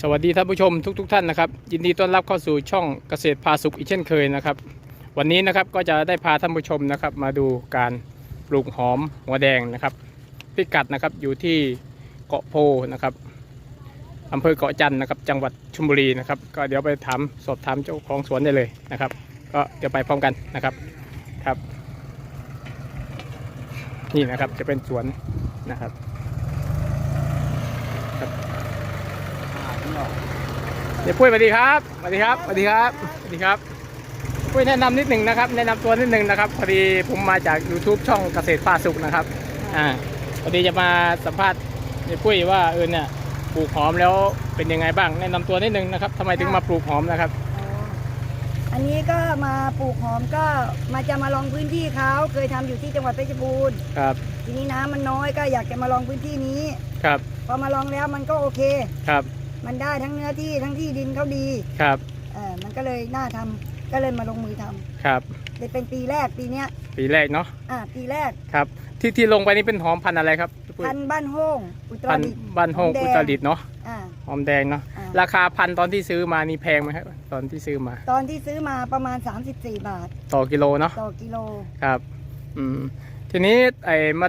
สวัสดีท่านผู้ชมทุกๆทท่านนะครับ ยินดีต้อนรับเข้าสู่ช่องเกษตรพาสุขอีกเช่นเคยนะครับ วันนี้นะครับก็จะได้พาท่านผู้ชมนะครับ มาดูการปลูกหอมหัวแดงนะครับ พิกัดนะครับอยู่ที่เกาะโพนะครับอำเภอเกาะจันทร์นะครับ จังหวัดชลบุรีนะครับ ก็เดี๋ยวไปถามสอบถามเจ้าของสวนได้เลยนะครับ ก็เดี๋ยวไปพร้อมกันนะครับครับ นี่นะครับจะเป็นสวนนะครับ เดี๋ยวปุ้ยสวัสดีครับสวัสดีครับสวัสดีครับสวัสดีครับปุ้ยแนะนำนิดหนึ่งนะครับ แนะนำตัวนิดหนึ่งนะครับพอดีผมมาจาก YouTube ช่องเกษตรป้าสุขนะครับอ่าพอดีจะมาสัมภาษณ์เดี๋ยวปุ้ยว่าเออเนี่ยปลูกหอมแล้วเป็นยังไงบ้าง แนะนำตัวนิดหนึ่งนะครับทำไมถึงมาปลูกหอมนะครับอ๋ออันนี้ก็มาปลูกหอมก็มาจะมาลองพื้นที่เขาเคยทำอยู่ที่จังหวัดเพชรบูรณ์ครับ ทีนี้น้ำมันน้อยก็อยากจะมาลองพื้นที่นี้ครับ พอมาลองแล้วมันก็โอเคครับ มันได้ทั้งเนื้อที่ทั้งที่ดินเขาดีครับเออมันก็เลยน่าทำก็เลยมาลงมือทำครับ เลยเป็นปีแรกปีเนี้ยปีแรกเนาะอ่าปีแรกครับ ที่ที่ลงไปนี่เป็นหอมพันธุ์อะไรครับพี่ปุ้ยพันธุ์บ้านโฮ่งอุตรพันดิธุ์ตถ์บ้านโฮงหอมแดงอุตรดิตถ์เนาะอ่าหอมแดงเนาะอ่าราคาพันธุ์ตอนที่ซื้อมานี่แพงไหมครับตอนที่ซื้อมา ตอนที่ซื้อมาประมาณ 34 บาทต่อกิโลเนาะต่อกิโล ครับ อืมทีนี้ไอ้มา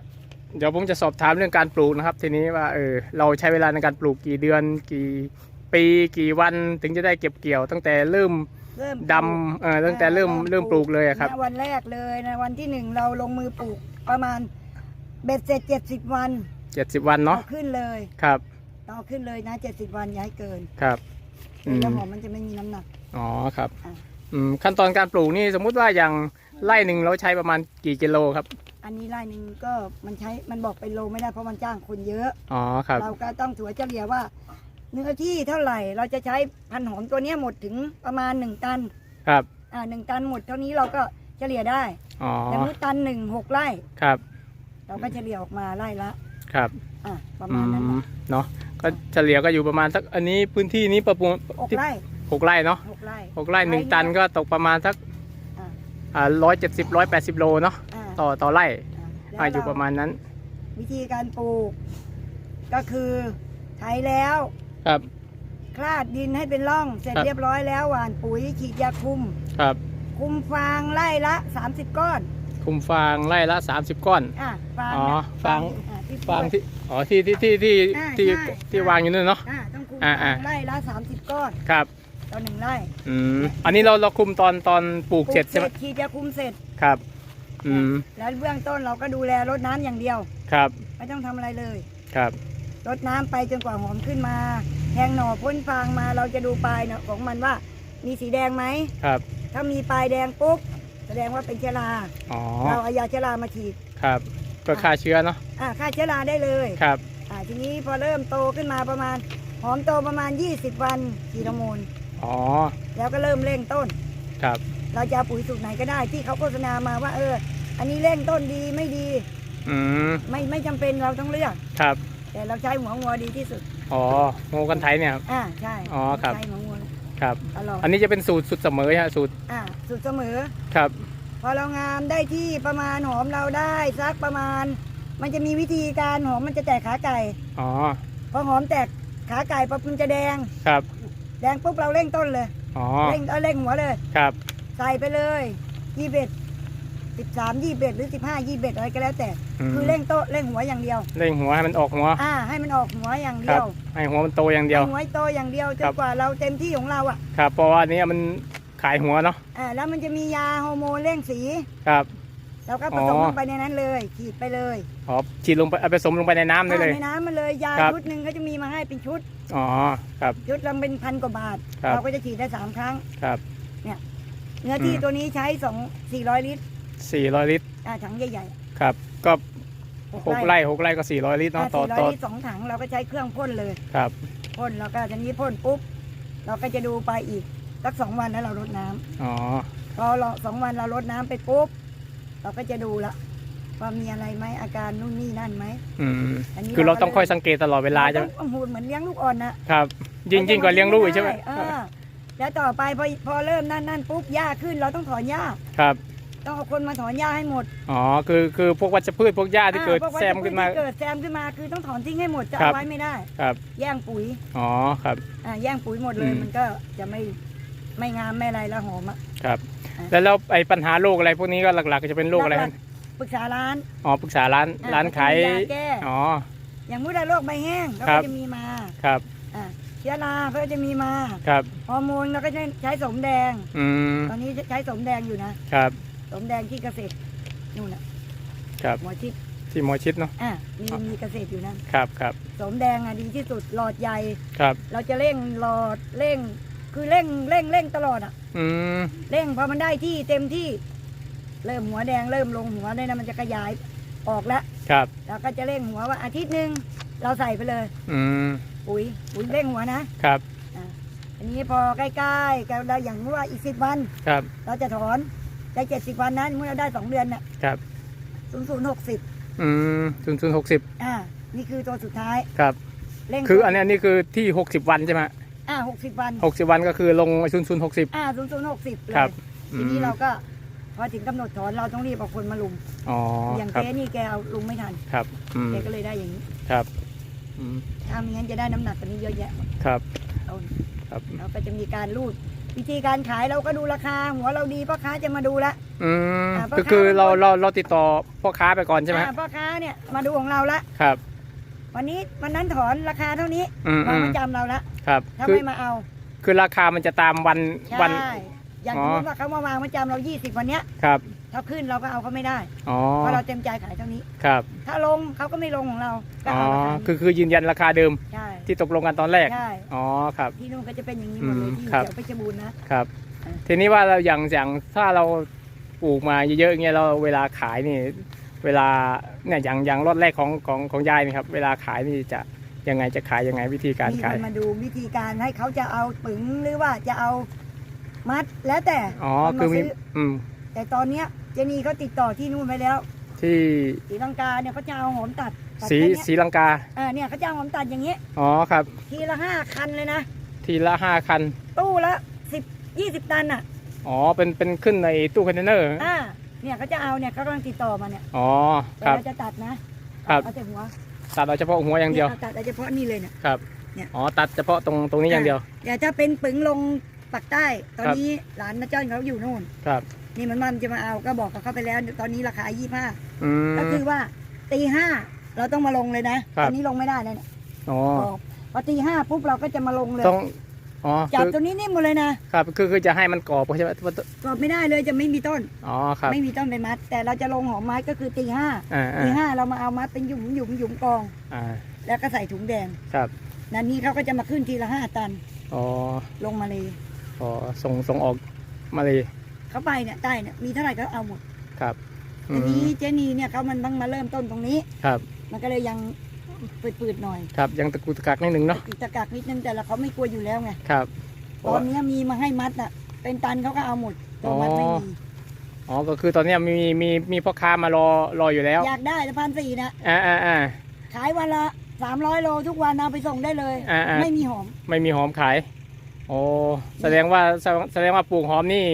เดี๋ยวผมจะสอบถามเรื่องการปลูกนะครับ ทีนี้ว่าเออเราใช้เวลาในการปลูกกี่เดือน กี่ปีกี่วันถึงจะได้เก็บเกี่ยว ตั้งแต่เริ่มเริ่มดำเออตั้งแต่เริ่มเริ่มปลูกเลยอะครับ ณวันแรกเลยนะวันที่หนึ่งเราลงมือปลูกประมาณเบ็ดเสร็จเจ็ดสิบวัน70วันเนาะต่อขึ้นเลยครับต่อขึ้นเลยนะเจ็ดสิบวันอย่าให้เกินครับอืมแล้วหอมมันจะไม่มีน้ำหนัก อ๋อครับอะ อืมขั้นตอนการปลูกนี่สมมุติว่าอย่างไร่หนึ่งเราใช้ประมาณกี่กิโลครับ อันนี้ไร่หนึ่งก็มันใช้มันบอกเป็นโลไม่ได้เพราะมันจ้างคนเยอะ อ๋อครับ เราก็ต้องถัวเฉลี่ยว่าเนื้อที่เท่าไหร่เราจะใช้พันธุ์หอมตัวเนี้ยหมดถึงประมาณหนึ่งตันครับ อ่าหนึ่งตันหมดเท่านี้เราก็เฉลี่ยได้อ๋อแต่มุติตันหนึ่งหกไร่ ครับ เราก็เฉลี่ยออกมาไร่ละ ครับอ่าประอืมาณนั้นมนะเนาะก็เฉลี่ยก็อยู่ประมาณสักอันนี้พื้นที่นี้ประมาณหกไร่หกไร่เนาะหกไร่ หกไร่หนึ่งตันก็ตกประมาณสักอ่าอ่าร้อยเจ็ดสิบร้อยแปดสิบโลเนาะ อ่า ต่อต่อไร่แล้วอ่าอยู่ประมาณนั้น วิธีการปลูก ก็คือไถแล้วครับคลาดดินให้เป็นร่อง เสร็จครับเรียบร้อยแล้วหว่านปุ๋ยฉีดยาคุม ครับ คุมฟางไล่ละ 30 ก้อน คุมฟางไร่ละสามสิบก้อนอะฟางอ๋อเนี่ยฟางอะที่ฟางปลูกที่อ๋อที่ที่ที่ที่อ่าที่ใช่ที่ใช่วางอยู่นั่นเนาะอะต้องคุมอ่าฟางอ่าไล่ละ 30 ก้อนครับต่อหนึ่งไร่อืมอันนี้เราเราคุมตอนตอนปลูกเสร็จใช่ไหมฉีดยาคุมเสร็จครับ อืมแล้วเบื้องต้นเราก็ดูแลรดน้ำอย่างเดียว ครับไม่ต้องทำอะไรเลยครับรดน้ำไปจนกว่าหอมขึ้นมา แทงหน่อพ้นฟางมาเราจะดูปลายเนาะของมันว่า มีสีแดงไหม ครับถ้ามีปลายแดงปุ๊บแสดงว่าเป็นเชื้อราอ๋อเราเอายาเชื้อรามาฉีดครับเพื่อฆ่าเชื้อเนาะอ่าฆ่าเชื้อราได้เลยครับอ่าทีนี้พอเริ่มโตขึ้นมาประมาณ หอมโตประมาณ 20 วันฉีดฮอร์โมน อ๋อแล้วก็เริ่มเร่งต้น ครับ เราจะเอาปุ๋ยสูตรไหนก็ได้ ที่เขาโฆษณามาว่า เออ อันนี้เร่งต้นดีไม่ดี อืมไม่ไม่จำเป็นเราต้องเลือก ครับแต่เราใช้หัวงัวดีที่สุด อ๋องูกันไทยเนี่ยครับ อ่าใช่อ๋อครับ ใช้หัวงัวครับ ตลอดอันนี้จะเป็นสูตรสุดเสมอฮะสูตรอ่าสูตรเสมอ ครับ พอเรางามได้ที่ประมาณหอมเราได้สักประมาณ มันจะมีวิธีการหอมมันจะแตกขาไก่อ๋อพอหอมแตกขาไก่ปั๊บมันจะแดง ครับ แดงปุ๊บเราเร่งต้นเลย อ๋อเร่งเอาเร่งหัวเลย ครับ ใส่ไปเลยยี่สิบเอ็ดสิบสามยี่สิบเอ็ดหรือสิบห้ายี่สิบเอ็ดอะไรก็แล้วแต่มคือเร่งโต๊ะเร่งหัวอย่างเดียว เร่งหัวให้มันออกหัว อ่า ให้มันออกหัวอย่างคเดีรัยบ วให้หัวมันโตอย่างเดียว ให้หัวโตอย่างเดียวจครันบกว่าเราเต็มที่ของเราอะครับ เพราะว่าอันนี้มันขายหัวเนาะ อ่าแล้วมันจะมียาฮอร์โมนเร่งสีครับ เราก็ผสมอ๋อ ลงไปในนั้นเลยฉีดไปเลยอ๋อฉีดลงไปเอาไปผสมลงไปในน้ำได้เลยอ่าในน้ำมันเลยยาครับ ชุดหนึ่งเขาจะมีมาให้เป็นชุด อ๋อ ครับ ชุดละเป็นพันกว่าบาท ครับ เราก็จะฉีดได้สามครั้ง ครับ เนื้ อที่อืมตัวนี้ใช้สองสี่ร้อยลิตร400ลิตรอ่าถังใหญ่ครับ ก็ๆหกไร่หกไร่ก็400ลิตรอ่าเนาะต่อสี่ร้อยต่อลิตรสองถังเราก็ใช้เครื่องพ่นเลยครับพ่นแล้วก็ทีนี้พ่นปุ๊บ เราก็จะดูไปอีกสักสองวันแล้วเรารดน้ำอ๋อพอเราสองวันเรารดน้ำไปปุ๊บ เราก็จะดูละว่ามีอะไรไหมอาการนู่นนี่นั่นไหมอืมอันนี้คือเราเราก็ต้องคอยสังเกตตลอดเวลาใช่ไหมรต้องโอ้โหเหมือนเลี้ยงลูกอ่อนนะครับ ยิ่งยิ่งกว่าเลี้ยงลูกอีกใช่ไหม เออ แล้วต่อไปพอพอเริ่มนั่นนั่นปุ๊บหญ้าขึ้นเราต้องถอนหญ้าครับ ต้องเอาคนมาถอนหญ้าให้หมดอ๋อคือคือพวกวัชพืชพวกหญ้าที่เกิดอ่าพววัแซชมพืชขึ้นมาที่เกิดแซมขึ้นมาคือต้องถอนทิ้งให้หมดจะครัเอาบ ไว้ไม่ได้ ครับแย่งปุ๋ยอ๋อครับ อ่าแย่งปุ๋ยหมดเลยอืม มันก็จะไม่ไม่งามไม่อะไรแล้วหอมอะ ครับอะ แล้วแล้วไอ้ปัญหาโรคอะไรพวกนี้ก็หลักๆก็จะเป็นโรคอะไรหคลัรับกปรึกษาร้านอ๋อปรึกษาร้านอะร้านขายก็จะมียาแก้อ๋อ อย่างมุดาโรคใบแห้งก็ครับจะมีมา ครับอ่า เชื้อราก็จะมีมาครับ ฮอร์โมนเราก็ใช้ใช้สมแดง อืม ตอนนี้ใช้สมแดงอยู่นะ ครับ สมแดงที่เกษตรนู่นน่ะครับหัวชิดที่หมอชิดเนาะ อะมีมีเกษตรอยู่นั่นครับ ครับ สมแดงอะดีที่สุดหลอดใหญ่ ครับ เราจะเร่งหลอดเร่ง คือเร่งเร่งเร่งตลอดอะ อืม เร่งพอมันได้ที่เต็มที่ เริ่มหัวแดงเริ่มลงหัวได้นะมันจะขยายออกแล้วครับ เราก็จะเร่งหัวว่าอาทิตย์หนึ่งเราใส่ไปเลย อืม ปุ๋ยปุ๋ยเร่งหัวนะครับ อะอันนี้พอใกล้ๆกันเราอย่างว่าอีกสิบวัน ครับ เราจะถอนได้เจ็ดสิบวันนั้นเมื่อเราได้สองเดือนน่ะครับ ศูนย์ศูนย์หกสิบอืมศูนย์ศูนย์หกสิบอ่านี่คือตัวสุดท้ายครับ เร่งคืออันนี้อันนี้คือที่หกสิบวันใช่ไหมอ่าหกสิบวันหกสิบวันก็คือลงศูนย์ศูนย์หกสิบอ่าศูนย์ศูนย์หกสิบเลยครับทีนี้เราก็พอถึงกำหนดถอนเราต้องรีบเอาคนมาลุม อ๋ออย่างครับเจ๊นี่แกเอาลุมไม่ทันครับอืมแกก็เลยได้อย่างนี้ครับ อืมถ้าไม่งั้นจะได้น้ำหนักกว่านี้เยอะแยะครับเอาครับ เราก็จะมีการรูด วิธีการขายเราก็ดูราคา หัวเราดีพ่อค้าจะมาดูละ อืมอ่าพ่อก็ค้า คือเราบางคนเราเราติดต่อพ่อค้าไปก่อนใช่ไหมอ่าพ่อค้าเนี่ยมาดูของเราละ ครับ วันนี้วันนั้นถอนราคาเท่านี้อืมวาอืงมประจำเราละครับ ถ้าคือไม่มาเอาคือราคามันจะตามวันใช่วัน อย่างอ๋สอมมติว่าเขามาวางประจำเรา 20 วันเนี้ยครับ ถ้าขึ้นเราก็เอาเขาไม่ได้อ๋อเพราะเราเต็มใจขายเท่านี้ ครับถ้าลงเขาก็ไม่ลงของเราก็อ๋อเอาราคาคือนี้คือยืนยันราคาเดิมใช่ที่ตกลงกันตอนแรก ใช่อ๋อครับ ที่นู่นก็จะเป็นอย่างนี้หมดเลยอืมที่ครับเดี๋ยวเพชรบูรณ์นะ ครับ อ่า ทีนี้ว่าเราอย่างอย่างถ้าเราปลูกมาเยอะๆอย่างเงี้ยเราเวลาขายนี่ เวลาเนี่ยอย่างอย่างรอดแรกของของของยายนี่ครับ เวลาขายนี่จะยังไงจะขายยังไงวิธีการมีขาคยนมาดูวิธีการให้เขาจะเอาปึงหรือว่าจะเอามัดแล้วแต่อ๋อคนคือมามีซื้ออืมแต่ตอนเนี้ยเจนีเขาติดต่อที่นู่นไปแล้ว ที่ศรีลังกาเนี่ยเขาจะเอาหอมตัดตัดสีแค่เนี้ยสีลังกาอ่าเนี่ยเขาจะเอาหอมตัดอย่างเงี้ยอ๋อครับ ทีละห้าคันเลยนะ ทีละห้าคัน ตู้ละสิบยี่สิบตันอะอ๋อ เป็น เป็นขึ้นในตู้คอนเทนเนอร์ อ่าเนี่ยเขาจะเอาเนี่ยเขากำลังติดต่อมาเนี่ยอ๋อ แต่ครับ เราจะตัดนะครับ เอาแต่หัวตัดเอาเฉพาะหัวอย่างเดียว นี่ตัดเอาเฉพาะนี่เลยเนี่ย ครับ เนี่ย อ๋อ ตัดเฉพาะตรง ตรงนี้อย่างเดียว เดี๋ยวถ้าเป็นปึงลงปักใต้ ตอนครับนี้หลานนาจ้อนเขาอยู่นู่น ครับ นี่มันมันจะมาเอาก็บอกกับเขาไปแล้ว ตอนนี้ราคายี่ห้าอืม ก็คือว่าตีห้าเราต้องมาลงเลยนะครับตอนนี้ลงไม่ได้เลยเนี่ยอ๋อบอกพอตีห้าปุ๊บเราก็จะมาลงเลยต้องอ๋อจับคือตัวนี้นิ่มหมดเลยนะครับคือคือจะให้มันกรอบใช่ไหมว่ากรอบไม่ได้เลยจะไม่มีต้น อ๋อครับไม่มีต้นเป็นมัด แต่เราจะลงหอมไม้ก็คือตีห้าอ่าอ่าตีห้าเรามาเอามัดเป็นหยุมหยุมหยุมกอง อ่าแล้วก็ใส่ถุงแดงครับนันนี้เขาก็จะมาขึ้นทีละห้าตัน อ๋อลงมาเลยอ๋อส่งส่งออกมาเลย เขาไปเนี่ยใต้เนี่ยมีเท่าไหร่ก็เอาหมดครับอืทีมนี้เจนีเนี่ยเขามันต้องมาเริ่มต้นตรงนี้ ครับ มันก็เลยยังปืดๆหน่อย ครับ ยังตะกุกตะกักนิดนึงเนาะติดตะกักนิดนึงแต่ละเขาไม่กลัวอยู่แล้วไงครับตอนนี้มีมาให้มัดอะ เป็นตันเขาก็เอาหมดตัวมัดไม่มีอ๋อ ก็คือตอนเนี้ยมีมีมีพ่อค้ามารอรออยู่แล้ว อยากได้แต่พันสี่นะอ่าอ่าอ่าขายวันละสามร้อยโลทุกวันเอาไปส่งได้เลยอ่าอ่าไม่มีหอม ไม่มีหอมขาย โอ้ แสดงว่าแสดงแสดงว่าปลูกหอมนี่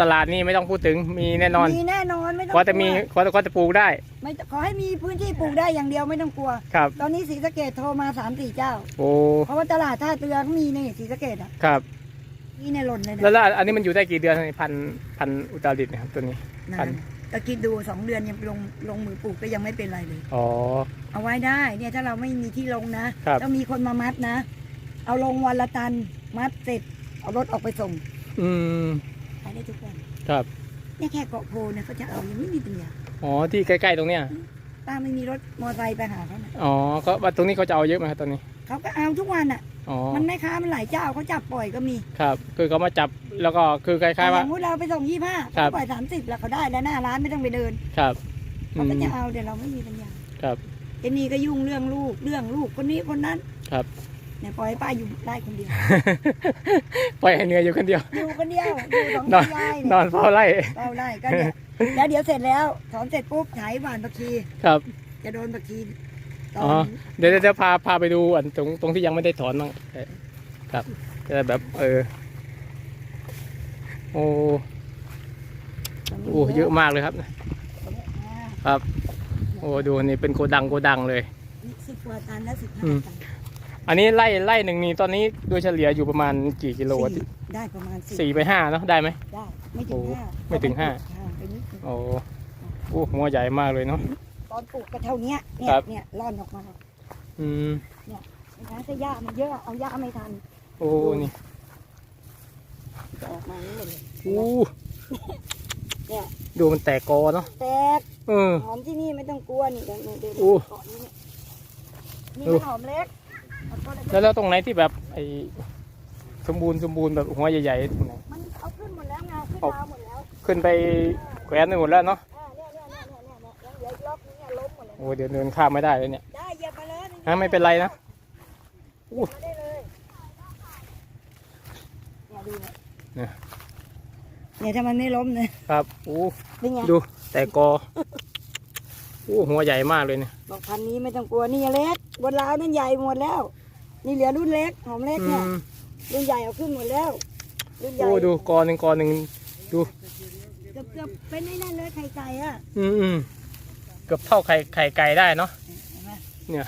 ตลาดนี่ไม่ต้องพูดถึงมีแน่นอน มีแน่นอนไม่ต้องขอแต่มีกลัวขอแต่ขอแต่ปลูกได้ ไม่ขอให้มีพื้นที่ปลูกได้อย่างเดียวไม่ต้องกลัว ครับ ตอนนี้ศรีสะเกดโทรมาสามสี่เจ้า โอ้เพราะว่าตลาดท่าเรือเขามีนี่ศรีสะเกดอะครับนี่ในหล่นเลยแล้วนะแล้วอันนี้มันอยู่ได้กี่เดือนพันพันอุตรดิตถ์เนะครับตัวนี้นาพันนตะคิดดูสองเดือนยังลงลงมือปลูกก็ยังไม่เป็นไรเลย อ๋อ เอาไว้ได้เนี่ยถ้าเราไม่มีที่ลงนะครับต้องมีคนมามัดนะ เอาลงวันละตันมัดเสร็จเอารถออกไปส่ง อืมขายได้ทุกวันครับเนี่ยแค่เกาะโพเนี่ยเขาจะเอายังไม่มีปัญญาอ๋อที่ใกล้ๆตรงเนี้ยป้าไม่มีรถมอเตอร์ไซค์ไปหาเขานะอ๋อก็ว่าตรงนี้เขาจะเอาเยอะไหมครับตอนนี้เขาก็เอาทุกวันอะ อ๋อมันไม่ค้ามันหลายเจ้าเขาจับปล่อยก็มีครับ คือเขามาจับแล้วก็คือคล้ายๆอว่า ย่างมุดเราไปส่งยี่ห้าครับ ปล่อยสามสิบแล้วเขาได้แล้วหน้าร้านไม่ต้องไปเดินครับอืเขาก็มจะเอาแต่เราไม่มีปัญญาครับ เจนี่ก็ยุ่งเรื่องลูกเรื่องลูกคนนี้คนนั้นครับ เนี่ยปล่อยให้ป้าอยู่ได้คนเดียว ปล่อยให้เหนื่อยอยู่คนเดียว อยู่คนเดียวอยู่สองนอนยายนเนี่ยอนเฝ้าไร่เฝ้าไร่ก็เนี่ยแล้วเดี๋ยวเสร็จแล้วถอนเสร็จปุ๊บไถหวานผักชีครับ จะโดนผักชีตออ๋อ นเดี๋ยวเดี๋ยวจะพาพาไปดูอันตรงตรงที่ยังไม่ได้ถอนบ้างเออครับจะแบบเออโอ้โอ้เยอะมากเลยครับ ครับ โอ้ดูนี่เป็นโกดังโกดังเลย สิบกว่าตันแล้วสิบอืห้ามตัน อันนี้ไล่ไล่หนึ่งนี่ตอนนี้โดยเฉลี่ยอยู่ประมาณกี่กิโลสี่ได้ประมาณสี่สี่ไปห้าเนาะได้ไหมได้ไม่ถึงโอ้ห้าไม่ถึงห้าห่างไปนิดนึงโอ้โอ้หัวใหญ่มากเลยเนาะตอนปลูกก็เท่าเนี้ยเนี่ยครับเนี่ยร่อนออกมาอืมนะถ้าหญ้ามันเยอะเอาหญ้าไม่ทัน โอ้นี่จะออกมานี่เลยโอ้เนี่ยดูมันแตกกอเนาะแตกเออหอมที่นี่ไม่ต้องกลัวนี่เดี๋ยวเดี๋ยวโอ้เกาะนี้เนี่ยนี่เป็นหอมเล็กเอาตัวเล็ก แล้วแล้วตรงไหนที่แบบไอ้สมบูรณ์สมบูรณ์แบบหัวใหญ่ๆตรงไหนมันเอาขึ้นหมดแล้วไงขึ้นเอาดาวหมดแล้วขึ้นไปแขวนไปหมดแล้วเนาะอ่าเนี่ยเนี่ยเนี่ยเนี่ยเนี่ยเนี่ยยังเหลืออีกรอบนึงเนี่ยล้มหมดเลยโอ้เดี๋ยวเดินข้ามไม่ได้เลยเนี่ยได้เหยียบมาเลยฮะไม่เป็นไรนะเหยียบมาได้เลยเนี่ยดูเนี่ยเนี่ยเนี่ยถ้ามันไม่ล้มเนี่ยครับโอ้เป็นไงดูแตกกอโอ้หัวใหญ่มากเลยเนี่ยบอกพันนี้ไม่ต้องกลัวนี่เล็กบนราวนั่นใหญ่หมดแล้ว นี่เหลือรุ่นเล็กหอมเล็กอืเนี่ยมรุ่นใหญ่เอาขึ้นหมดแล้วรุ่นใหญ่โอ้ดูกอหนึ่งกอหนึ่งดูเกือบเกือบเป็นไอ้นั่นเลยไข่ไก่อะอืมอืมเกือบเท่าไข่ไข่ไก่ได้เนาะเห็นไหมเนี่ย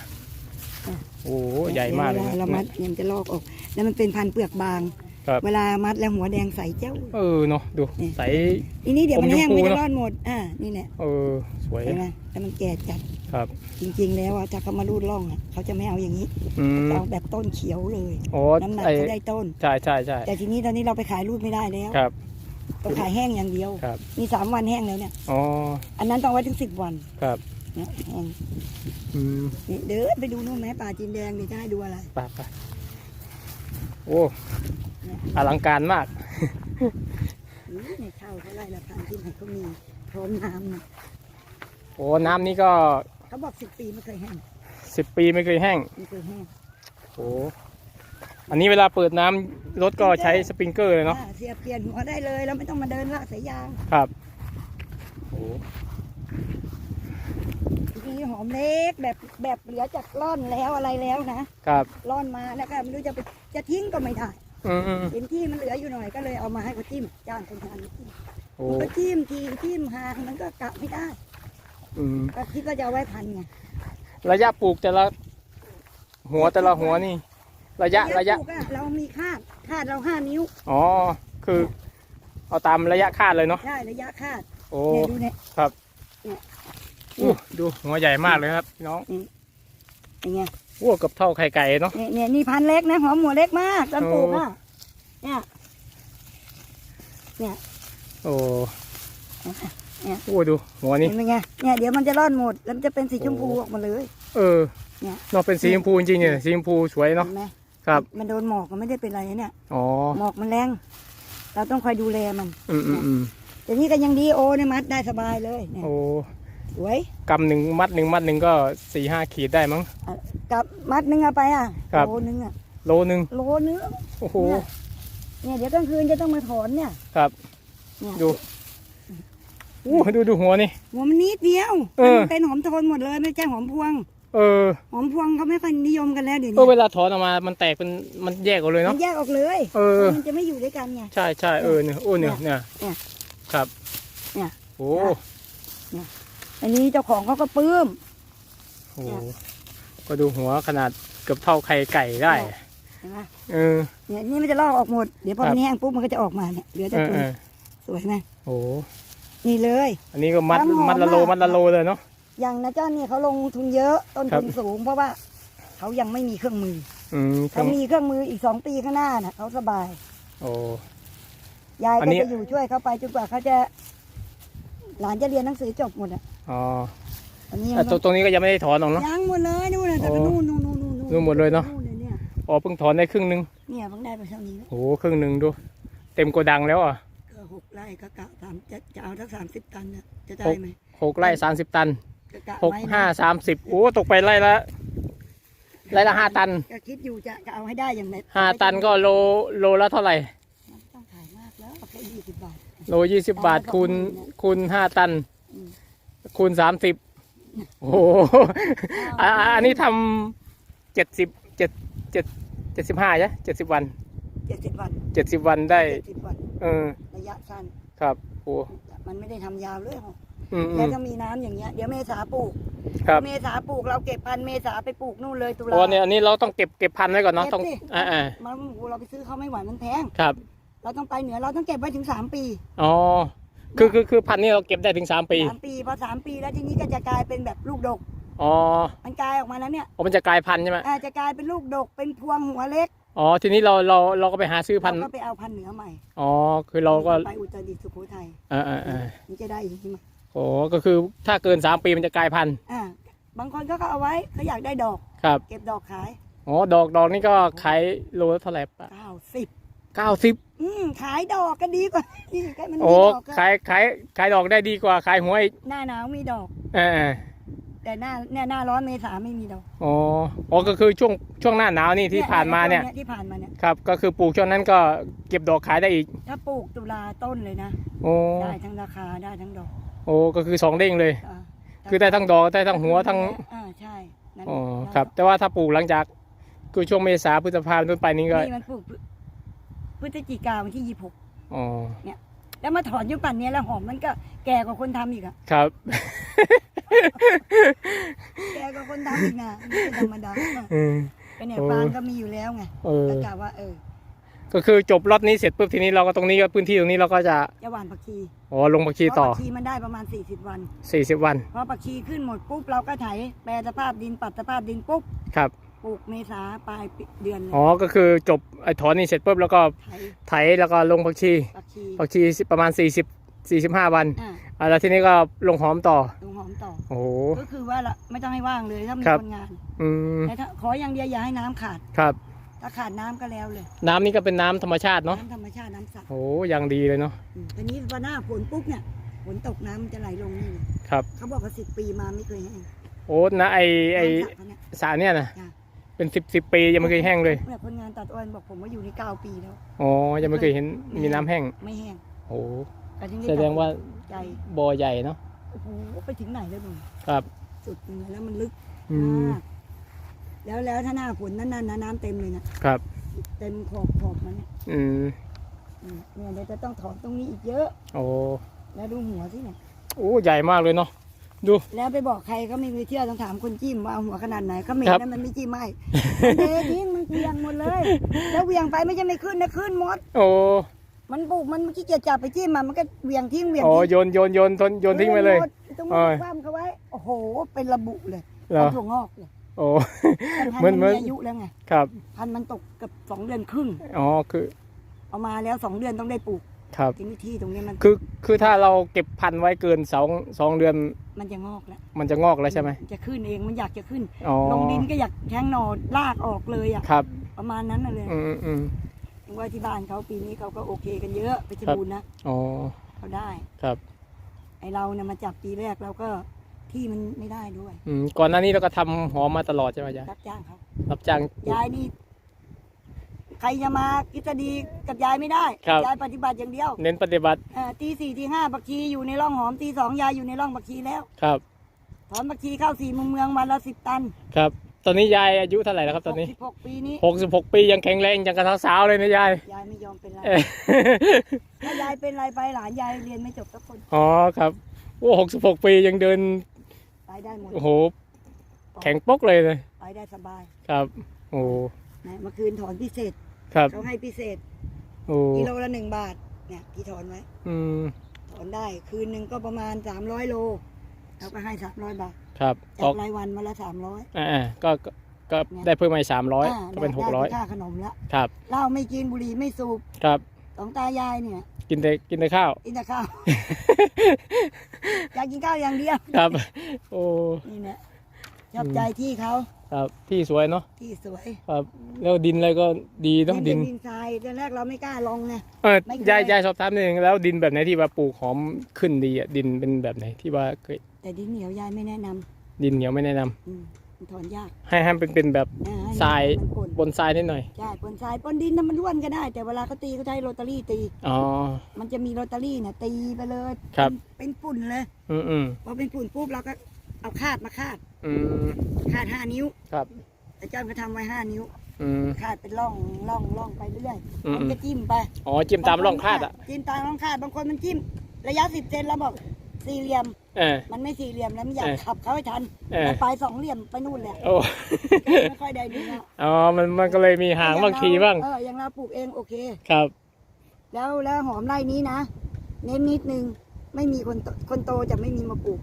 โอ้ใหญ่มากเลยวนะ เรามัดเนี่ยมันจะลอกออก แล้วมันเป็นพันธุ์เปลือกบาง ครับ เวลามัดแล้วหัวแดงใสเจ้า เออเนาะดูนี่ ใสทีนี้เดี๋ยวมันอมชมแห้งพูมันจะเนอะ รอดหมดอ่านี่เนี่ยเออสวย เห็นไหมแต่มันแก่จัด ครับ จริง ๆ แล้วอะถ้าเขามารูดร่องอะเขาจะไม่เอาอย่างนี้อืมเอาแบบต้นเขียวเลย โอ้น้ำหนักไอเขาได้ต้น ใช่ใช่ใช่แต่ทีนี้ตอนนี้เราไปขายรูดไม่ได้แล้วครับ ต้องขายแห้งอย่างเดียว ครับ มีสามวันแห้งแล้วเนี่ย อ๋อ อันนั้นต้องไว้ถึงสิบวันครับ เนี่ยแห้งอืมนี่เดินไปดูนู่นไหมป่าจีนแดงนี่จะให้ดูอะไร ไปไปโอ้ อลังการมากอื้อในเช่าเขาไล่ละพันที่ไหนเขามีพร้อมน้ำนะโอ้ น้ำนี้ก็ เขาบอกสิบปีไม่เคยแห้งสิบปีไม่เคยแห้งไม่เคยแห้งโอ้อันนี้เวลาเปิดน้ำรถก็ใช้สปริงเกอร์เลยเนาะอ่เสียบเปลี่ยนหัวได้เลยเราไม่ต้องมาเดินลากสายยางครับโอ้ทีนี้หอมเล็กแบบแบบเหลือจากร่อนแล้วอะไรแล้วนะครับร่อนมาแล้วก็ไม่รู้จะไปจะทิ้งก็ไม่ได้อืมอืมเห็นที่มันเหลืออยู่หน่อยก็เลยเอามาให้เขาจิ้มจ้างคนทานมาจิ้มโอ้ มันก็จิ้มทีจิ้มหางมันก็กะไม่ได้ อืมก็คิดว่าจะเอาไว้พันไงระยะปลูกแต่ละหัวแต่ละหัวนี่ ระยะระยะปลูกอเรามีคาดคาดเราห้านิ้วอ๋อคือ เอาตามระยะคาดเลยเนาะได้ระยะคาดโอ้เนี่ยดูเนี่ยครับเนี่ยอู้ดูหัวใหญ่มากเลยครับพี่น้องอย่างเงี้ยโอ้เกับเท่าไข่ไก่เนาะเนี่ยเนี่ยนี่พันเล็กนะหอมหัวเล็กมากตอนปลูกโอ้อะเนี่ยโอ้ เนี่ยโอ้ดูหัวนี่เห็นไหมไงเนี่ยเดี๋ยวมันจะร่อนหมดแล้วมันจะเป็นสีชมพูโอ้ออกมาเลย เออเนี่ยเนาะเป็นสีชมพูจริงๆเนี่ยสีชมพูสวยเนาะเห็นไหมครับ มันโดนหมอกมันไม่ได้เป็นไรนะเนี่ยอ๋อหมอกมันแรง เราต้องคอยดูแลมันอืมอืมอืมแต่นี่ก็ยังดีโอเนี่ยมัดได้สบายเลยเนี่ยโอ้สวยกำหนึ่งมัดหนึ่งมัดหนึ่งก็สี่ห้าขีดได้มั้ง อะกับมัดนึงเอาไปอะครับ โลนึงอะโลหนึ่งโลนึง โอ้โหเนี่ยเดี๋ยวกลางคืนจะต้องมาถอนเนี่ย ครับ เนี่ยดู อู้ดูดูหัวนี่ หัวมันนิดเดียวเออ มันเป็นหอมโทนหมดเลยไม่ใช่หอมพวง เออ หอมพวงเขาไม่ค่อยนิยมกันแล้วเดี๋ยวเออนี้เวลาถอนออกมา มันแตกเป็นมันแยกออกเลยมัเนาะ นแยกออกเลยเออ มันจะไม่อยู่ด้วยกันไง ใช่ใช่เออเนี่ยโอ้เนี่ยเนี่ยเนี่ยครับเนี่ย โอ้อันนี้เจ้าของเขาก็ปลื้ม โหก็ดูหัวขนาดเกือบเท่าไข่ไก่ได้เห็นไหมเออ เนี่ยนี่มันจะลอกออกหมดเดี๋ยวพอครับ มันแห้งปุ๊บมันก็จะออกมาเนี่ยเหลือเอแต่อตัวเออสวยไหมโอ้ นี่เลย อันนี้ก็มัดน้ำหอมมัดละโลมาก มัดละโลเลยเนาะ อย่างนะเจ้านี่เขาลงทุนเยอะต้นครับทุนสูง เพราะว่าเขายังไม่มีเครื่องมืออืมครัเขาบมีเครื่องมืออีกสองปีข้างหน้าน่ะเขาสบาย โอ้ ยายอันก็นี้ จะอยู่ช่วยเขาไปจนกว่าเขาจะ หลานจะเรียนหนังสือจบหมดอะอ๋ออันนี้แต่ตรงตรงนี้ก็ยังไม่ได้ถอนออกเนาะ ยังหมดเลยนู่นน่ะแต่ก็โอ้นู่นนู่นนู่นนู่นนู่นหมดเลยเนอะนู่นเลยเนี่ยอ๋อเพิ่งถอนได้ครึ่งหนึงเนี่ยเพิ่งได้ไปเท่านี้โอ้ครึ่งหนึ่งดู เต็มโกดังแล้วอะก็ หกไร่ก็กะสามจะจะเอาทั้งสามสิบตันน่ะจะได้หกไหมหกไร่สามสิบตันก็กะหกไว้นะห้าสามสิบโอ้ตกไปไร่ละไร่ละห้าตันก็คิดอยู่จะจะเอาให้ได้อย่างไรห้าตันก็โลโลละเท่าไหร่มันต้องขายมากแล้วเอาแค่ยี่สิบบาท โลยี่สิบบาทคูณคูณห้าตัน อืม คูณสามสิบโอ้โหอะอะอันนี้ทำเจ็ดสิบเจ็ดเจ็ดเจ็ดสิบห้าใช่เจ็ดสิบวัน เจ็ดสิบวันเจ็ดสิบวันได้ เจ็ดสิบวันเออ ระยะสั้น ครับโอ้มมันไม่ได้ทำยาวเลยหรอกอืมอืแล้วมก็มีน้ำอย่างเงี้ยเดี๋ยวเมษาปลูกครับ เมษาปลูกเราเก็บพันธุ์เมษาไปปลูกนู่นเลยตุลา โอ้เนี่ยอันนี้เราต้องเก็บเก็บพันธุ์ไว้ก่อนเนาะเก็บต้องสิ อ่าอ่ามันโอ้โหเราไปซื้อเขาไม่ไหวมันแพง ครับเราต้องไปเหนือเราต้องเก็บไว้ถึงสามปีอ๋อคือคือคือพันธุ์นี้เราเก็บได้ถึงสามปีสามปีพอสามปีแล้วทีนี้ก็จะกลายเป็นแบบลูกดก อ๋อมันกลายออกมาแล้วเนี่ยโอ้มันจะกลายพันธุ์ใช่ไหม อาจจะกลายเป็นลูกดกเป็นพวงหัวเล็ก อ๋อทีนี้เราเราเราก็ไปหาซื้อพันธุ์เราก็ไปเอาพันธุ์เหนือใหม่อ๋อคือเราก็ไปอุตรดิตถ์สุโขทัยอ่าอ่าอ่ามันจะได้อย่างนี้มาโอ้ก็คือถ้าเกินสามปีมันจะกลายพันธุ์อ่าบางคนก็เอาไว้เขาอยากได้ดอก ครับ เก็บดอกขายอ๋อดอกดอกนี่ก็ขายโลละเท่าไหร่ปะเก้าสิบเก้าสิบอืมขายดอกก็ดีกว่านี่แค่มันมีโอ้ดอกก็ขายขายขายดอกได้ดีกว่าขายหัวอีกหน้าหนาวมีดอก เออเออ แต่หน้าเนี่ยหน้าร้อนเมษาไม่มีดอกอ๋ออ๋อก็คือช่วงช่วงหน้าหนาวนี่ที่ผ่านมาเนี่ยที่ผ่านมาเนี่ยครับก็คือปลูกช่วงนั้นก็เก็บดอกขายได้อีก ถ้าปลูกตุลาต้นเลยนะโอ้ได้ทั้งราคาได้ทั้งดอก โอ้ก็คือสองเด้งเลยอ่าคือได้ทั้งดอกได้ทั้งหัวทั้งอ่าใช่นั่นอ๋อแล้วครับ แต่ว่าถ้าปลูกหลังจากคือช่วงเมษาพฤษภาเป็นต้นไปนี้ก็นี่มันปลูกพฤพฤศจิกาวันที่ยี่หกอ๋อแล้วมาถอนอยุปั่นเนี้ยแล้วหอมมันก็แก่กว่าคนทำอีกอะครับ แก่กว่าคนทำอีกนะไม่ใช่ธรรมดาอืมก็เนี่ยโอ้ฟางก็มีอยู่แล้วไงเออ ก็กะว่าเออก็คือจบล็อตนี้เสร็จปุ๊บทีนี้เราก็ตรงนี้ก็พื้นที่ตรงนี้เราก็จะจะหว่านผักชีอ๋อลงบักชีต่อเพราะผักชีมันได้ประมาณ 40 วัน 40 วันพอผักชีขึ้นหมดปุ๊บเราก็ไถแปรสภาพดินปรับสภาพดินปุ๊บครับปลูกเมษาปลายเดือนเลยอ๋อก็คือจบไอ้ถอนนี่เสร็จปุ๊บแล้วก็ไถไถแล้วก็ลงผักชีผักชีผักชีประมาณ 40 45วันอ่าอ่าแล้วทีนี้ก็ลงหอมต่อ ลงหอมต่อ โอ้โห ก็คือว่าละไม่ต้องให้ว่างเลยถ้ามีครับ คนงานอืมแต่ถ้าขออย่างเดียวอย่าให้น้ำขาด ครับ ถ้าขาดน้ำก็แล้วเลยน้ำนี่ก็เป็นน้ำธรรมชาติเนาะน้ำธรรมชาติน้ำสัตว์โอ้ยังดีเลยเนาะอืมทีนี้พอหน้าฝนปุ๊บเนี่ยฝนตกน้ำมันจะไหลลงนี่เลยครับ เขาบอกว่าสิบปีมาไม่เคยแห้งโอ้นะไอไอน้ำสระเขาเนี่ย สระเนี่ยนะจ้ะ เป็นสิบสิบปียังไม่เคยแห้งเลยเนี่ยคนงานตัดอ้อยบอกผมว่าอยู่นี่เก้าปีแล้ว อ๋อยังไม่เคยเห็นมีน้ำแห้งไม่แห้งโอ้ แต่ทีนี้แสดงว่าใจบ่อใหญ่เนาะโอ้โหไปถึงไหนแล้วมึงครับสุดเหนือแล้วมันลึกอืมมากแล้วแล้วถ้าหน้าฝนนั่นน่ะน้ำเต็มเลยนะครับ เต็มขอบขอบมันเนี่ยอืมอืมเนี่ยเดี๋ยวจะต้องถอนตรงนี้อีกเยอะ โอ้แล้วดูหัวสิเนี่ยโอ้ใหญ่มากเลยเนาะดูแล้วไปบอกใครก็ไม่เคยเที่ยวต้องถามคนจิ้มว่าเอาหัวขนาดไหนเขาเหม็นครับ นั่นมันไม่จิ้มให้มันเดทิ้งมันเวียงหมดเลย แล้วเวียงไปไม่ใช่ไม่ขึ้นนะขึ้นหมด โอ้ มันปลูกมันขี้เกียจจับไปจิ้มมันมันก็เวียงทิ้งเวียงโอ้ทิ้งโยนโยนโยนโยนโยนทิ้งไปเลยหมดตรงโอ้นี้ยคว่ำเขาไว้โอ้โห เป็นระบุเลยเหรอถั่วงอกเลยโอ้แต่พันเหมือนธุ์เหมืมัอนนมีอายุแล้วไงครับพันธุ์มันตกเกับสองเดือนครึ่งอ๋อคือเอามาแล้วสองเดือนต้องได้ปลูกครับ ทีนี้ที่ตรงนี้มันคือคือถ้าเราเก็บพันธุ์ไว้เกินสองสองเดือนมันจะงอกแล้วมันจะงอกแล้วใช่ไหมจะขึ้นเองมันอยากจะขึ้น อ๋อลงดินก็อยากแทงหน่อลากออกเลยอะครับประมาณนั้นน่ะเลย อืมอืม อืมถึงว่าที่บ้านเขาปีนี้เขาก็โอเคกันเยอะไปชรบูรณ์นะอ๋อเขาได้ครับ ไอเราเนี่ยมาจับปีแรกเราก็ที่มันไม่ได้ด้วย อืมก่อนหน้านี้เราก็ทำหอมมาตลอดใช่ไหมยายรับจ้างเขารับจ้างปลูกยายนี่ ใครจะมากิจดีกับยายไม่ได้ครับยายปฏิบัติอย่างเดียว เน้นปฏิบัติเอ่อตีสี่ตีห้าบักชีอยู่ในร่องหอมตีสองยายอยู่ในร่องบักชีแล้วครับถอนบักชีเข้าสี่มุมเมืองวันละสิบตันครับ ตอนนี้ยายอายุเท่าไหร่แล้วครับตอนนี้สิบหกปีนี้หกสิบหกปียังแข็งแรงยังกระทะสาวเลยนะยาย ยายไม่ยอมเป็นไรเอ้ยถ้ายายเป็นไรไปหลานยายเรียนไม่จบสักคน อ๋อครับโอ้หกสิบหกปียังเดิน ไปได้หมด โอ้โห แข็งปกเลยเลย ไปได้สบาย ครับ โอ้นะเมื่อคืนถอนพิเศษ ครับเขาให้พิเศษโอ้กิโลละหนึ่งบาท เนี่ยที่ถอนไว้ อืม ถอนได้คืนหนึ่งก็ประมาณสามร้อยโล เราก็ให้สามร้อยบาทครับจาออกกรายวันวันละสามร้อย อ่าๆก็ก็ก็ได้เพิ่มมาสามร้อยก็เป็นหกร้อยค่าขนมละครับ เหล้าไม่กินบุหรี่ไม่สูบครับ สองตายายเนี่ยกินแต่กินแต่ข้าว กินแต่ข้าว อยากกินข้าวอย่างเดียวครับ โอ้นี่เนี่ยชอบใจที่เขาครับที่สวยเนาะที่สวยครับแล้วดินอะไรก็ดีเนาะเป็ดินดินทรายตอนแรกเราไม่กล้าลงไง เออไม่เคย ยายยายสอบถามนิดนึงแล้วดินแบบไหนที่ว่าปลูกหอมขึ้นดีอะดินเป็นแบบไหนที่ว่าเคย แต่ดินเหนียวยายไม่แนะนำดินเหนียวไม่แนะนำอืมมันถอนยากให้ให้มันเป็นเป็นแบบอ่ให้ทรายมันป่นบนทรายนิดหน่อยใช่ปนทรายปนดินถ้ามันร่วนก็ได้ แต่เวลาเขาตีเขาใช้โรตารี่ตี อ๋อ มันจะมีโรตารี่เนี่ยตีไปเลยครับ เป็นเป็นฝุ่นเลยอืมอืมพอเป็นฝุ่นปุ๊บเราก็เอาคาดมาคาดอืมคาดห้านิ้วครับแต่เจ้าก็ทำไว้ห้านิ้ว อืม คาดเป็นร่องร่องร่องไปเรื่อยอืม มันก็จิ้มไปอ๋อจิ้มตามร่องคาดอะ จิ้มตามร่องคาดบางคนมันจิ้ม ระยะสิบเซนแล้วบอกสี่เหลี่ยม เออ มันไม่สี่เหลี่ยมแล้วมันอยากเออขับเขาให้ทันเออแต่ไปสองเหลี่ยมไปนู่นแหละโอ้ ไม่ค่อยได้ดีนะอ๋อ มันมันก็เลยมีหางบางทีบ้าง เอออย่างเราปลูกเองโอเค ครับ แล้วแล้วหอมไร่นี้นะเน้นนิดนึงไม่มีคนโตคนโตจะไม่มีมาปลูก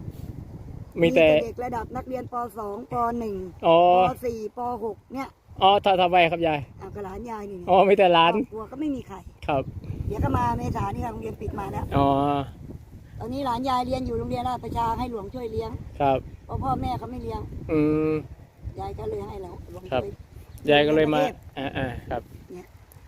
มีแต่ เด็กระดับนักเรียนป .2 ป .1 อ๋อ ป .4 ป .6 เนี่ยอ๋อทำทำไมครับยาย เอากระหลานยายนี่อ๋อ มีแต่ร้าน ครอบครัวก็ไม่มีใคร ครับ เดี๋ยวก็มาเมษานี่โรงเรียนปิดมาแล้ว อ๋อ ตอนนี้หลานยายเรียนอยู่โรงเรียนราชประชาให้หลวงช่วยเลี้ยงครับ เพราะพ่อแม่เขาไม่เลี้ยง อืม ยายก็เลยให้เราหลวงครับ ช่วย ยายก็เลยมาอ่าอ่าครับ เนี่ย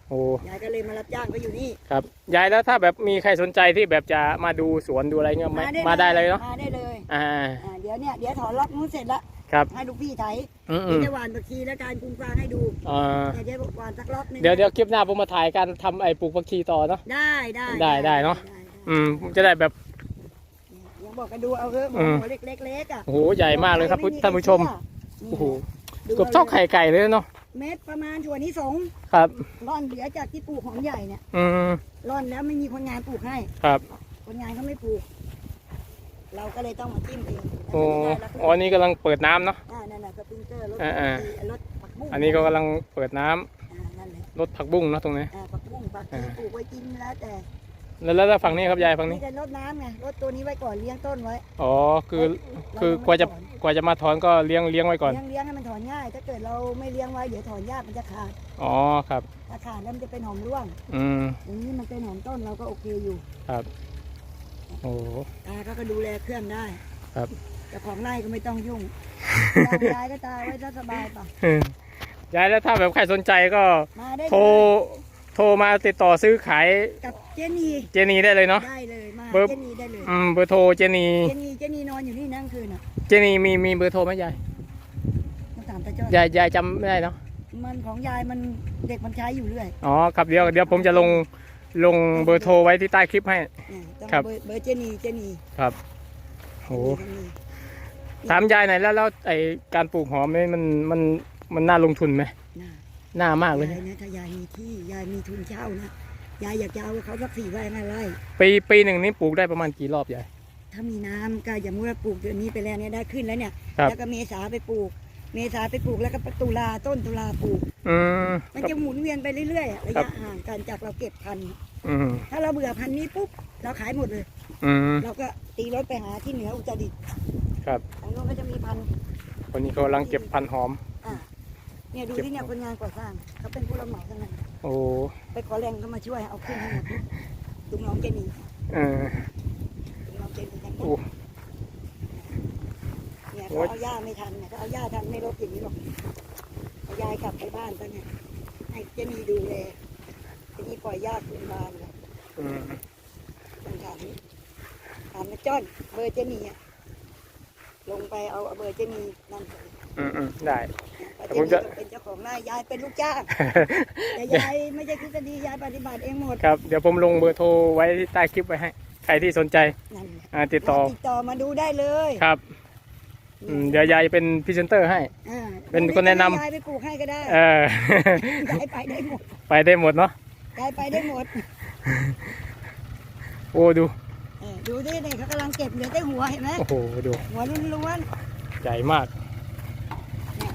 โอ้ ยายก็เลยมารับจ้างก็อยู่นี่ครับ ยายแล้วถ้าแบบมีใครสนใจที่แบบจะมาดูสวนดูอะไรเงี้ยมามาได้เลยเนาะ มาได้เลยอ่า อ่าเดี๋ยวเนี่ยเดี๋ยวถอนล็อกนู้นเสร็จละครับ ให้ลูกพี่ไถอืมอืเดี๋ยวมจะหวานผักชีและการปรุงฟางให้ดูอ่าเดี๋ยวจะหวานสักรอบหนึงเดี๋ยวเดี๋ยวคลิปหน้าผมมาถ่ายการทำไอ้ปลูกผักชีต่อเนาะ ได้ได้ได้ได้เนอะได้ได้อืมจะได้แบบ ยังบอกกันดูเอาเถอะอืม หัวเล็กๆเล็กๆอะโอ้โหใหญ่มากเลยครับท่านผู้ชมนี่โอ้โหดูเกือบเท่าไข่ไก่เลยเนาะเม็ดประมาณถั่วนี้สงครับ ร่อนเหลือจากที่ปลูกหอมใหญ่เนี่ยอืมร่อนแล้วไม่มีคนงานปลูกให้ ครับคนงานเขาไม่ปลูก เราก็เลยต้องมาจิ้มเองโอ้ได้แล้วอ๋ออันนี้กำลังเปิดน้ำเนาะ อ่านั่นแหละสปริงเกอร์รถอ่าอ่ารถผักบุ้งอันนี้ก็กำลังเปิดน้ำอ่านั่นแหละรถผักบุ้งเนาะตรงนี้ อ่าผักบุ้งผักชีปลูกไว้กินแล้วแต่ แล้วแล้วแล้วฝั่งนี้ครับยายฝั่งนี้นี่จะรดน้ำไงรดตัวนี้ไว้ก่อนเลี้ยงต้นไว้อ๋อคือคือกว่าจะกว่าจะมาถอนก็เลี้ยงเลี้ยงไว้ก่อน เลี้ยงเลี้ยงให้มันถอนง่าย ถ้าเกิดเราไม่เลี้ยงไว้เดี๋ยวถอนยากมันจะขาด อ๋อครับถ้าขาดแล้วมันจะเป็นหอมร่วง อืมอย่างนี้มันเป็นหอมต้นเราก็โอเคอยู่ครับโอ้ตาเขาก็ดูแลเครื่องได้ ครับแต่ของไร่ก็ไม่ต้องยุ่งยายยายก็ตาไว้ถ้าสบายป่ะยายแล้วถ้าแบบใครสนใจก็มาได้โทร โทรมาติดต่อซื้อขายกับเจนีเจนีได้เลยเนาะ ได้เลยมาเบอร์ เจนีได้เลยอืมเบอร์โทรเจนี เจนีเจนีนอนอยู่นี่นั่งคืนอะเจนีมีมีเบอร์โทรไหมยายต้องถามตาจ้อยยายยายจำไม่ได้เนาะ มันของยายมันเด็กมันใช้อยู่เรื่อยอ๋อครับเดี๋ยวเดี๋ยวผมจะลงลงเบอร์โทรไว้ที่ใต้คลิปให้ เนี่ยต้องครับ เบอร์เบอร์เจนีเจนีครับโอ้เจนีถามยายหน่อยแล้วแล้วไอการปลูกหอมนี่มันมันมันน่าลงทุนไหม น่าน่ามากเลย ยายนะถ้ายายมีที่ยายมีทุนเช่านะยายอยากจะเอาเขาสักสี่ไร่ห้าไร่ปีปีหนึ่งนี่ปลูกได้ประมาณกี่รอบยาย ถ้ามีน้ำก็อย่างเมื่อปลูกเดือนนี้ไปแล้วเนี่ยได้ขึ้นแล้วเนี่ย ครับ แล้วก็เมษาไปปลูก เมษาไปปลูกแล้วก็ตุลาต้นตุลาปลูก อืมมันจะหมุนเวียนไปเรื่อยๆอะระครัยะบ ห่างกันจากเราเก็บพันธุ์อืมถ้าเราเบื่อพันธุ์นี้ปุ๊บเราขายหมดเลย อืมเราก็ตีรถไปหาที่เหนืออุตรดิตถ์ครับ ทางโน้นก็จะมีพันธุ์วันนี้กำลังเก็บพันธุ์หอมอ่า เนี่ยดูที่เนี่ยคนงานก่อสร้างเขาเป็นผู้รับเหมาทั้งนั้นโอ้ไปขอแรงเขามาช่วยเอาขึ้นให้หมดลุงน้องเจนีเออลุงน้องเจนีทั้งหมโอ้ ดเนี่ยเขาเอาหญ้าไม่ทันเนี่ยเขาเอาหญ้าทันไม่รบอย่างนี้หรอกเอายายกลับไปบ้านซะเนี่ยให้เจนีดูแลเจนีปล่อยหญ้าคืนบ้านเลยอืมต้องถามถามนะจ้อนเบอร์เจนีอะลงไปเอาเบอร์เจนีนั่นไป อืมอืมได้เพราะแต่เจผมนีจะก็เป็นเจ้าของไร่ยายเป็นลูกจ้างแต่ยายไม่ใช่ทฤษฎียายปฏิบัติเองหมดครับ เดี๋ยวผมลงเบอร์โทรไว้ที่ใต้คลิปไว้ให้ ใครที่สนใจนั่นแหละอ่าติดต่อ ติดต่อมาดูได้เลยครับอืมเดี๋ยวยายเป็นพรีเซนเตอร์ให้ อ่าเป็นคนแนะนำ ยายไปปลูกให้ก็ได้เออ ยายไปได้หมดไปได้หมดเนาะ ยายไปได้หมดโอ้ดู เออดูดิเนี่ยเขากำลังเก็บเหลือแต่หัวเห็นไหมโอ้โห ดู หัวล้วนใหญ่มากๆเ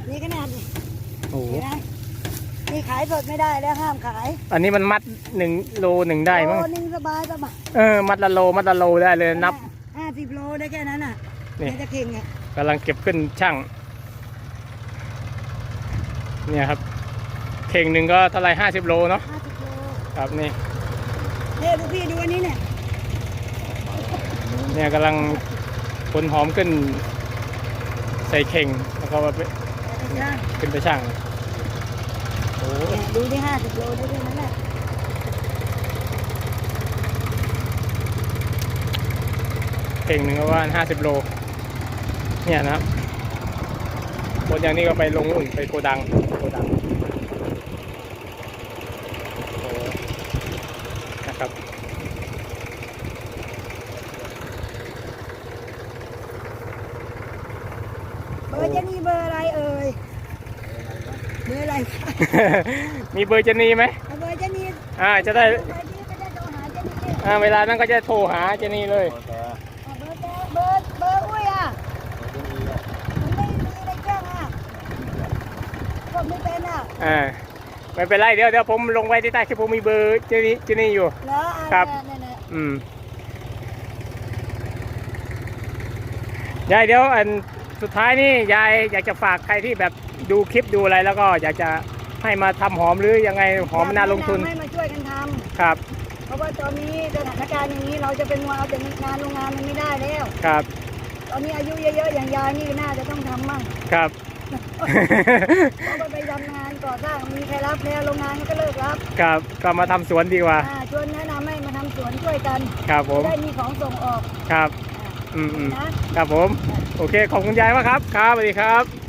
นี่ยนี่ขนาดนี่โอ้โหเห็นไหมนี่ขายสดไม่ได้แล้วห้ามขายอันนี้มันมัดหนึ่งโลหนึ่งได้มั้งโลนึงสบายสบายเออมัดละโลมัดละโลได้เลยนับ ห้าสิบโลได้แค่นั้นอะนี่ไม่จะเข่งอะกำลังเก็บขึ้นช่าง เนี่ยครับ เข่งหนึ่งก็เท่าไหรห้าสิบโลเนาะห้าสิบโลครับนี่ เนี่ยลูกพี่ดูอันนี้เนี่ยเนี่ยกำลังขนหอมขึ้นใส่เข่งแล้วก็เอาไป ย่างขึ้นไปช่างโอ้เนี่ยดูที่ห้าสิบโลได้แค่นั้นแหละเข่งหนึ่งก็ว่าห้าสิบโล เนี่ยนะครับหมดอย่างนี้ก็ไปลงอุ่นไปโกดังโกดังโอ้นะครับ เบอร์เจนี่เบอร์อะไรเอ่ยเบอร์อะไรคะ มีเบอร์เจนีไหมเอาเบอร์เจนี่อ่าจะได้เบอร์นี้ก็จะโทรหาเจนี่อ่าเวลานั้นก็จะโทรหาเจนี่เลยอะเบอร์แจ๊เบอร์เบอร์อุ้ยอะมันไม่มีในเครื่องอะกดไม่เป็นอะอ่าไม่เป็นไรเดี๋ยวเดี๋ยวผมลงไว้ที่ใต้คลิปผมมีเบอร์เจนี่เจนี่อยู่เหรออะครับเนี่ยเนี่ยอืมยายเดี๋ยวอันสุดท้ายนี่ยายอยากจะฝากใครที่แบบดูคลิปดูอะไรแล้วก็อยากจะ ให้มาทำหอมหรือยังไงหอมน่าลงทุน อยกแะำให้มาช่วยกันทครับำเพราะว่าตอนนี้สถานการณ์อย่างนี้เราจะเป็นมัวเอาแต่งานโรงงานมันไม่ได้แล้ว ครับ ตอนนี้อายุเยอะๆอย่างยายนี่น่าจะต้องทำมั่งครับ เพราะว่าไปทำงานก่อสร้างมีใครรับแล้วโรงงานก็เลิกรับครับก็มาทำสวนดีกว่า อ่าชวนแนะนำให้มาทำสวนช่วยกันครับผม ได้มีของส่งออกครับอ่าอืมอืม นะครับผม โอเค ขอบคุณยายมากครับ ครับสวัสดีครับ